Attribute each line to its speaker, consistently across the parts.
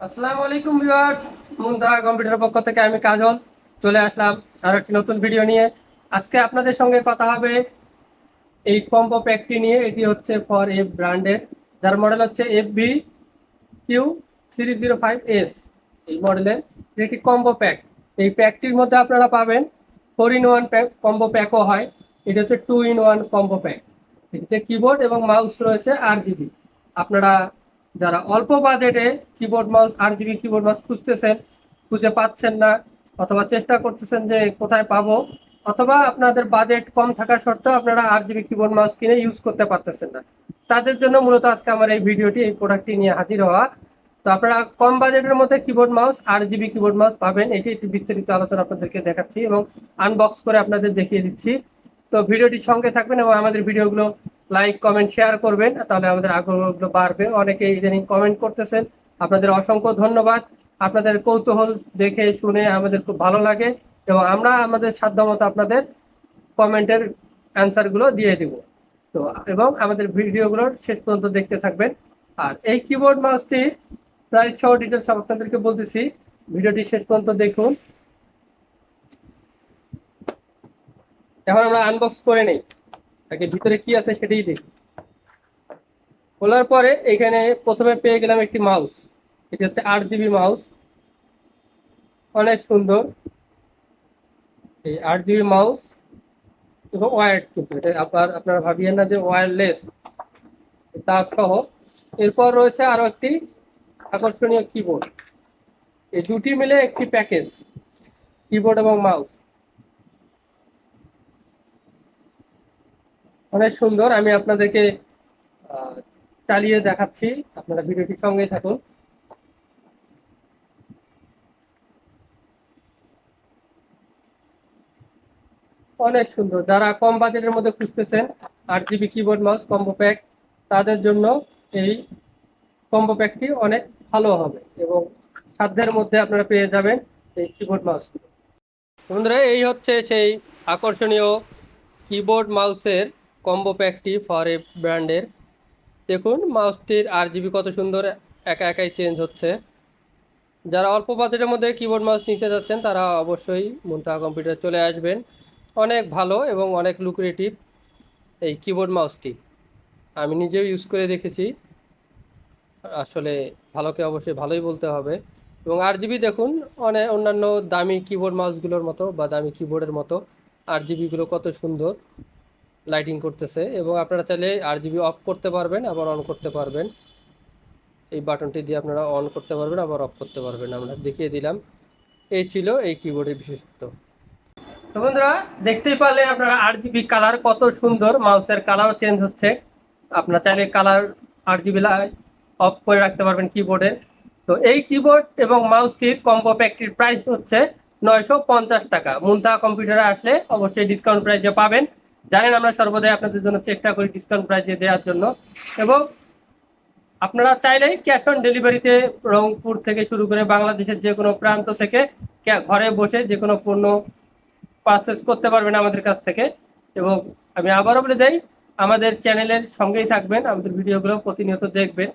Speaker 1: আসসালামু আলাইকুম viewers, Munda computer পক্ষ থেকে আমি কাজল, চলে আসলাম আর একটি নতুন ভিডিও নিয়ে। আজকে আপনাদের সঙ্গে কথা হবে এই কম্বো প্যাকটি নিয়ে, এটি হচ্ছে ফর এফ ব্র্যান্ডের, যার মডেল হচ্ছে F B Q three zero five S. এই মডেলের এটি কম্বো প্যাক। এই প্যাকটির মধ্যে আপনারা পাবেন four in one pack, combo প্যাকও হয়। এটি হচ্ছে two in one combo pack. এটিতে কিবোর্ড এবং মাউস রয়েছে আট জিবি। আপনারা যারা অল্প বাজেটে keyboard mouse R GB keyboard mouse খুঁজতেছেন, খুঁজে পাচ্ছেন না, অথবা চেষ্টা করতেছেন যে কোথায় পাবো, অথবা আপনাদের বাজেট কম থাকা সত্ত্বেও আপনারা আর জিবি কিবোর্ড মাউস কিনে ইউজ করতে পারতেছেন না। তাদের জন্য মূলত আজকে আমার এই ভিডিওটি, এই প্রোডাক্টটি নিয়ে হাজির হওয়া। তো আপনারা কম বাজেটের মধ্যে keyboard mouse R GB keyboard mouse পাবেন। এটি একটি বিস্তারিত আলোচনা আপনাদেরকে দেখাচ্ছি এবং আনবক্স করে আপনাদের দেখিয়ে দিচ্ছি। তো ভিডিওটি সঙ্গে থাকবেন এবং আমাদের ভিডিওগুলো লাইক কমেন্ট শেয়ার করবেন, তাহলে আমাদের আগ্রহগুলো বাড়বে। অনেকে ইদানিং কমেন্ট করতেছেন। আপনাদের অসংখ্য ধন্যবাদ। আপনাদের কৌতূহল দেখে শুনে আমাদের খুব ভালো লাগে এবং আমরা আমাদের সাধ্যমতো আপনাদের কমেন্টের অ্যান্সারগুলো দিয়ে দিব। তো, এবং আমাদের ভিডিওগুলোর শেষ পর্যন্ত দেখতে থাকবেন। আর এই কিবোর্ড মাউসটি প্রাইস সহ ডিটেলস আপনাদেরকে বলতেছি। ভিডিওটি শেষ পর্যন্ত দেখুন। এখন আমরা আনবক্স করে নেই। আগে ভিতরে কি আছে সেটাই দেখি। খোলার পরে এখানে প্রথমে পেয়ে গেলাম একটি মাউস এটি হচ্ছে আট জিবি মাউস অনেক সুন্দর। এই আট জিবি মাউস এবং ওয়ার্ড কিন্তু। এটা আপনার আপনারা ভাবিয়েন না যে ওয়্যারলেস তার সহ। এরপর রয়েছে আরও একটি আকর্ষণীয় কিবোর্ড এই দুটি মিলে একটি প্যাকেজ কিবোর্ড এবং মাউস অনেক সুন্দর, আমি আপনাদেরকে চালিয়ে দেখাচ্ছি। আপনারা ভিডিওটির সঙ্গে থাকুন। অনেক সুন্দর। যারা কম বাজেটের মধ্যে খুঁজতেছেন, আট GB keyboard mouse combo pack তাদের জন্য এই কম্বো প্যাকটি অনেক ভালো হবে এবং সাধ্যের মধ্যে আপনারা পেয়ে যাবেন এই কিবোর্ড মাউস বন্ধুরা, এই হচ্ছে সেই আকর্ষণীয় কিবোর্ড মাউসের কম্বো প্যাকটি ফর এ ব্র্যান্ডের। দেখুন, মাউসটির আর জিবি কত সুন্দর, একা একাই চেঞ্জ হচ্ছে। যারা অল্প বাজেটের মধ্যে কিবোর্ড মাউস নিতে যাচ্ছেন, তারা অবশ্যই মুন্তাহা কম্পিউটার চলে আসবেন। অনেক ভালো এবং অনেক লুক্রেটিভ এই কিবোর্ড মাউসটি আমি নিজেও ইউজ করে দেখেছি। আসলে ভালোকে অবশ্যই ভালোই বলতে হবে। এবং আর জিবি দেখুন অনেক অন্যান্য দামি কিবোর্ড মাউসগুলোর মতো বা দামি কিবোর্ডের মতো আর জিবিগুলো কত সুন্দর। লাইটিং করতেছে এবং আপনারা চাইলে আর জিবি অফ করতে পারবেন, আবার অন করতে পারবেন। এই বাটনটি দিয়ে আপনারা অন করতে পারবেন, আবার অফ করতে পারবেন। আমরা দেখিয়ে দিলাম। এই ছিল এই কিবোর্ডের বিশেষত্ব। তো বন্ধুরা, দেখতেই পারলেন আপনারা আর জিবি কালার কত সুন্দর মাউসের কালারও চেঞ্জ হচ্ছে। আপনারা চাইলে কালার আর জিবি অফ করে রাখতে পারবেন কিবোর্ডে তো এই কিবোর্ড এবং মাউসটির কম্বো প্যাকটির প্রাইস হচ্ছে নয়শো পঞ্চাশ টাকা। মুন্তা কম্পিউটারে আসলে অবশ্যই ডিসকাউন্ট প্রাইসে পাবেন। জানেন আমরা সর্বদাই আপনাদের জন্য চেষ্টা করি ডিসকাউন্ট প্রাইসে দেওয়ার জন্য। এবং আপনারা চাইলেই ক্যাশ অন ডেলিভারিতে রংপুর থেকে শুরু করে বাংলাদেশের যে কোনো প্রান্ত থেকে ঘরে বসে যে কোনো পণ্য পারচেস করতে পারবেন আমাদের কাছ থেকে। এবং আমি আবারও বলে দেই, আমাদের চ্যানেলের সঙ্গেই থাকবেন, আমাদের ভিডিওগুলো প্রতিনিয়ত দেখবেন।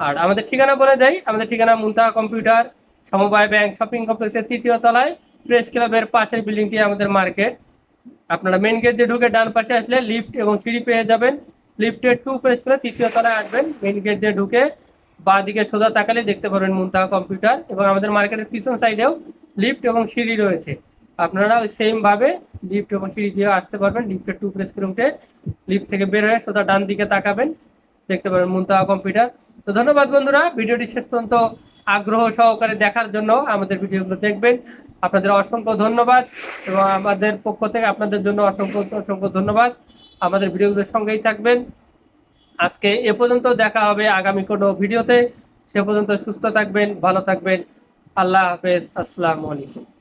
Speaker 1: আর আমাদের ঠিকানা বলে দেয় আমাদের ঠিকানা মুন্তা কম্পিউটার, সমবায় ব্যাংক, শপিং কমপ্লেক্সের তৃতীয় তলায় প্রেস ক্লাবের পাশের বিল্ডিংটি আমাদের মার্কেট আপনারা মেন গেট দিয়ে ঢুকে ডান পাশে আসলে লিফট এবং সিঁড়ি পেয়ে যাবেন। লিফটের টু প্রেস করে তৃতীয় তলায় আসবেন। মেন গেট দিয়ে ঢুকে বা দিকে সোজা তাকালে দেখতে পারবেন মুন্তাহা কম্পিউটার এবং আমাদের মার্কেটের পিছন সাইডেও লিফট এবং সিঁড়ি রয়েছে। আপনারা ওই সেম ভাবে লিফট এবং সিঁড়ি দিয়ে আসতে পারবেন। লিফটের টু প্রেস করে উঠে লিফট থেকে বের হয়ে সোজা ডান দিকে তাকাবেন। দেখতে পারবেন মুন্তাহা কম্পিউটার তো ধন্যবাদ বন্ধুরা। ভিডিওটি শেষ পর্যন্ত আগ্রহ সহকারে দেখার জন্য আমাদের ভিডিওগুলো দেখবেন। আপনাদের অসংখ্য ধন্যবাদ এবং আমাদের পক্ষ থেকে আপনাদের জন্য অসংখ্য অসংখ্য ধন্যবাদ। আমাদের ভিডিওগুলোর সঙ্গেই থাকবেন। আজকে এ পর্যন্ত দেখা হবে আগামী কোনো ভিডিওতে। সে পর্যন্ত সুস্থ থাকবেন, ভালো থাকবেন। আল্লাহ হাফেজ। আসসালামু আলাইকুম।